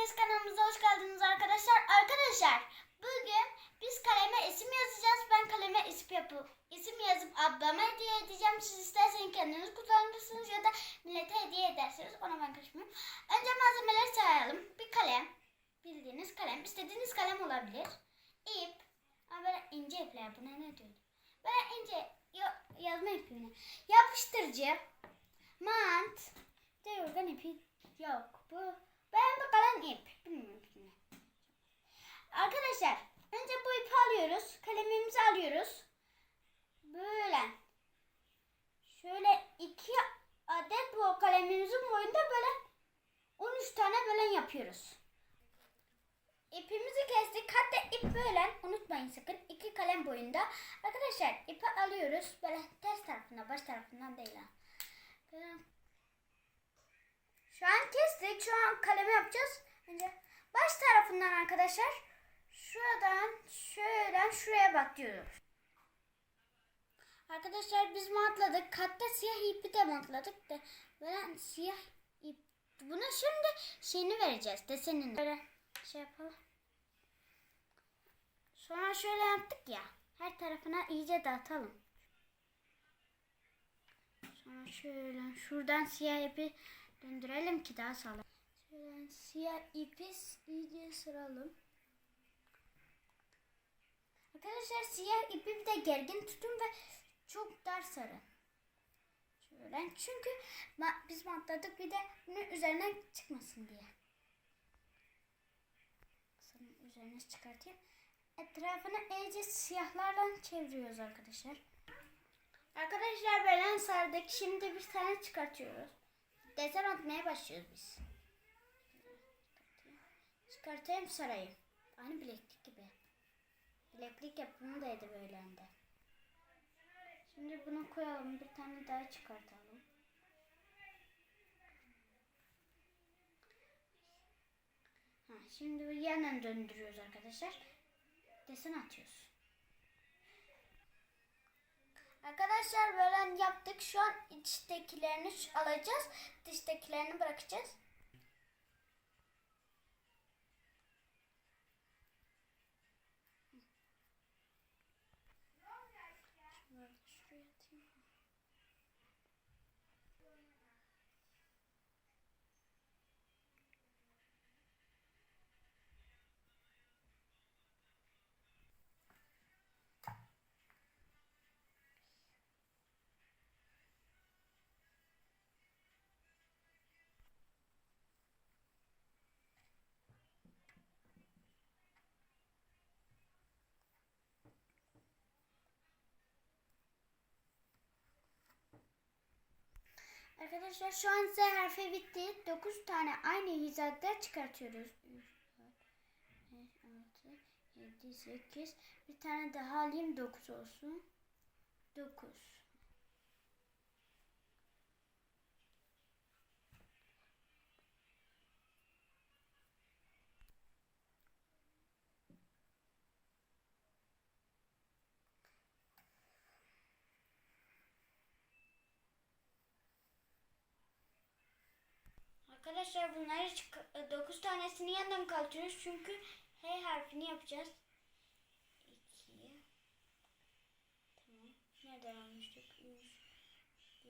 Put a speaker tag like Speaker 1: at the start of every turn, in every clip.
Speaker 1: Hepiniz kanalımıza hoş geldiniz arkadaşlar. Arkadaşlar bugün biz kaleme isim yazacağız. Ben kaleme isim yapıp isim yazıp ablama hediye edeceğim. Siz isterseniz kendiniz kullanırsınız ya da millete hediye edersiniz. Ona ben karışmıyorum. Önce malzemeleri sayalım. Bir kalem. Bildiğiniz kalem. istediğiniz kalem olabilir. İp. Ama böyle ince ipler. Buna ne diyor? Böyle ince ya- yazma ipini. Yapıştırıcı. Mant. Devirgen ipi yok. Bu ip. Bilmiyorum. Arkadaşlar önce bu ipi alıyoruz. Kalemimizi alıyoruz. Böyle. Şöyle iki adet bu kalemimizin boyunda böyle 13 tane böyle yapıyoruz. İpimizi kestik. Hatta ip böyle unutmayın sakın. iki kalem boyunda. Arkadaşlar ipi alıyoruz. Böyle ters tarafına baş tarafından değil. Böyle şu an kestik. Şu an kalemi yapacağız. Önce baş tarafından arkadaşlar şuradan şuradan şuraya batıyoruz. Arkadaşlar biz matladık. Hatta siyah ipi de matladık da böyle siyah ip. Buna şimdi şeyini vereceğiz desenini. Böyle şey yapalım. Sonra şöyle yaptık ya. Her tarafına iyice dağıtalım. Sonra şöyle şuradan siyah ipi döndürelim ki daha sağlam. Şöyle siyah ipi iyice sıralım. Arkadaşlar siyah ipi bir de gergin tutun ve çok dar sarın. Şöyle çünkü biz bantladık bir de bunun üzerine çıkmasın diye. Sanırım üzerine çıkartayım. Etrafını iyice siyahlarla çeviriyoruz arkadaşlar. Arkadaşlar belen sardık. Şimdi bir tane çıkartıyoruz. Desen atmaya başlıyoruz biz. Çıkartayım sarayım. Aynı bileklik gibi. Bileklik yapımındaydı böyle hem de. Şimdi bunu koyalım. Bir tane daha çıkartalım. Ha, şimdi yandan döndürüyoruz arkadaşlar. Desen atıyoruz. Arkadaşlar böyle yaptık. Şu an içtekilerini alacağız. Dıştakilerini bırakacağız. Arkadaşlar şu an Z harfi bitti. 9 tane aynı hizada çıkartıyoruz. 3, 4, 5, 6, 7, 8. Bir tane daha alayım 9 olsun. 9. Arkadaşlar bunları 9 tanesini yandan kaldırıyoruz çünkü H harfini yapacağız. 2 Tamam. Nereden almıştık? 3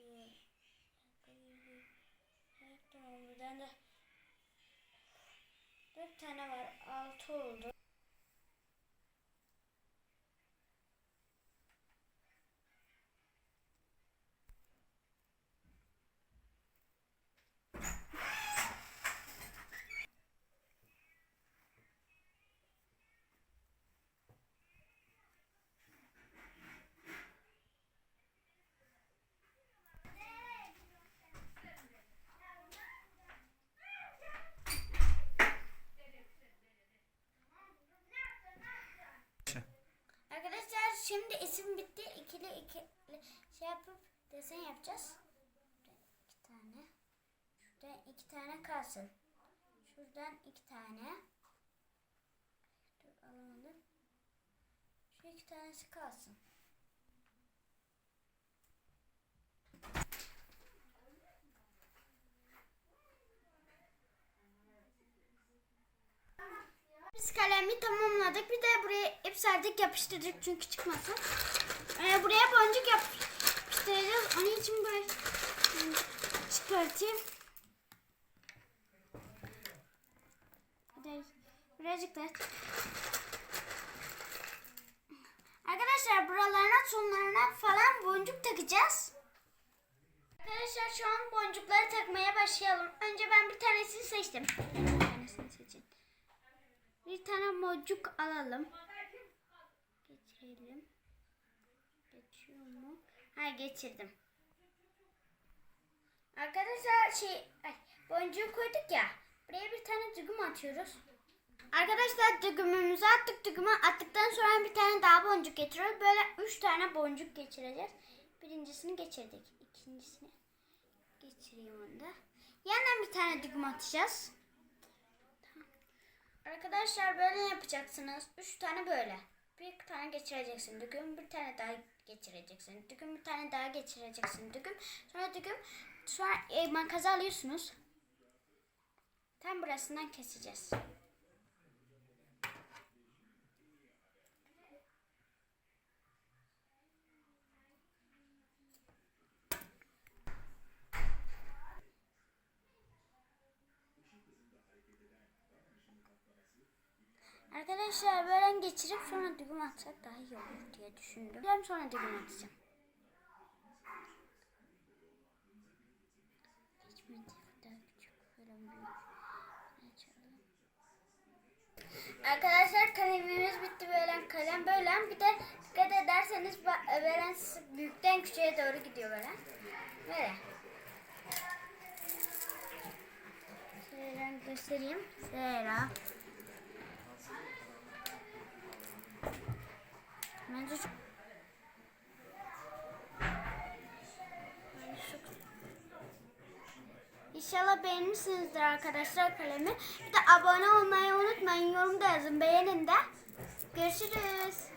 Speaker 1: Evet tamam buradan da 4 tane var. 6 oldu. Arkadaşlar şimdi isim bitti. İkili ikili şey yapıp desen yapacağız. Burada iki tane. Şurada iki tane kalsın. Şuradan iki tane. Dur alamadım. Şu iki tanesi kalsın. Biz kalemi tamamladık. Bir de buraya ip serdik yapıştırdık çünkü çıkmasın. Ee, buraya boncuk yapıştıracağız. Onun için böyle çıkartayım. Birazcık daha. Arkadaşlar buralarına sonlarına falan boncuk takacağız. Arkadaşlar şu an boncukları takmaya başlayalım. Önce ben bir tanesini seçtim. Boncuk alalım. Geçirelim. Geçiyor mu? Ha geçirdim. Arkadaşlar şey ay, boncuğu koyduk ya. Buraya bir tane düğüm atıyoruz. Arkadaşlar düğümümüzü attık. Düğümü attıktan sonra bir tane daha boncuk getiriyoruz. Böyle üç tane boncuk geçireceğiz. Birincisini geçirdik. İkincisini geçireyim onu da. Yandan bir tane düğüm atacağız. Arkadaşlar böyle yapacaksınız. Üç tane böyle. Bir tane geçireceksin düğüm. Bir tane daha geçireceksin. Düğüm bir tane daha geçireceksin. Düğüm. Sonra düğüm. Sonra e, makası alıyorsunuz. Tam burasından keseceğiz. Arkadaşlar böyle geçirip sonra düğüm atsak daha iyi olur diye düşündüm. Ben sonra düğüm atacağım. Arkadaşlar kalemimiz bitti böyle kalem böyle bir de dikkat ederseniz veren büyükten küçüğe doğru gidiyor böyle. Böyle. Şöyle göstereyim. Zehra. Bence çok... Bence çok... İnşallah beğenmişsinizdir arkadaşlar kalemi. Bir de abone olmayı unutmayın. Yorumda yazın. Beğenin de. Görüşürüz.